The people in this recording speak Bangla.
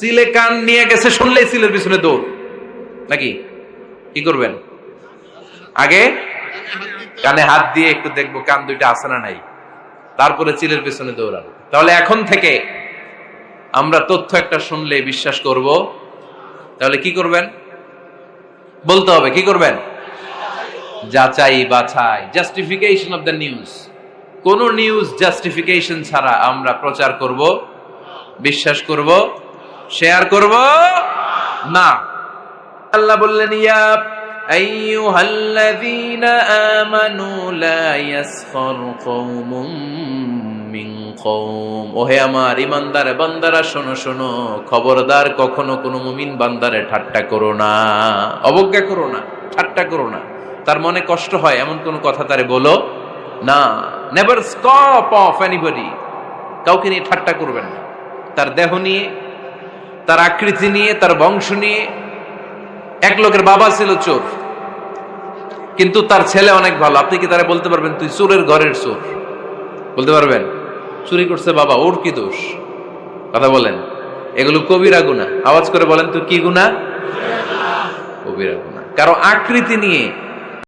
সিলে কান নিয়ে গেছে, শুনলেই সিলের পিছনে দৌড়। নাকি? কি করবেন? আগে কানে হাত দিয়ে একটু দেখব কান দুইটা আছে না নাই। তারপরে চিলের পেছনে দৌড়াবো। তাহলে এখন থেকে আমরা তথ্য একটা শুনলে বিশ্বাস করব। তাহলে কি করবেন? বলতে হবে, কি করবেন? যাচাই বাছাই জাস্টিফিকেশন অফ দ্য নিউজ কোন নিউজ জাস্টিফিকেশন ছাড়া আমরা প্রচার করব, বিশ্বাস করব। শেয়ার করব? না। আল্লাহ বললেন, ইয়া আইয়ুহাল্লাযীনা আমানু লা ইয়াসখর কওমুম মিন কওম। ওহে আমার ইমানদার বান্দারা, শোনো শোনো, খবরদার কখনো কোনো মুমিন বান্দারে ঠাট্টা করো না। অবজ্ঞা করো না, ঠাট্টা করো না। তার মনে কষ্ট হয়, এমন কোন কথা তারে বলো না। নেভার স্টপ অফ এনিবডি কাউকে নিয়ে ঠাট্টা করবেন না। তার দেহ নিয়ে তার আকৃতি নিয়ে, তার বংশ নিয়ে। এক লোকের বাবা ছিল চোর, কিন্তু তার ছেলে অনেক ভালো। আপনি কি তারা বলতে পারবেন, তুই চোরের ঘরের চোর? বলতে পারবেন? চুরি করছে বাবা, ওর কি দোষ? কথা বলেন। এগুলো কবিরা গুণা আওয়াজ করে বলেন তুই কি গুণা কবিরা গুণা কারও আকৃতি নিয়ে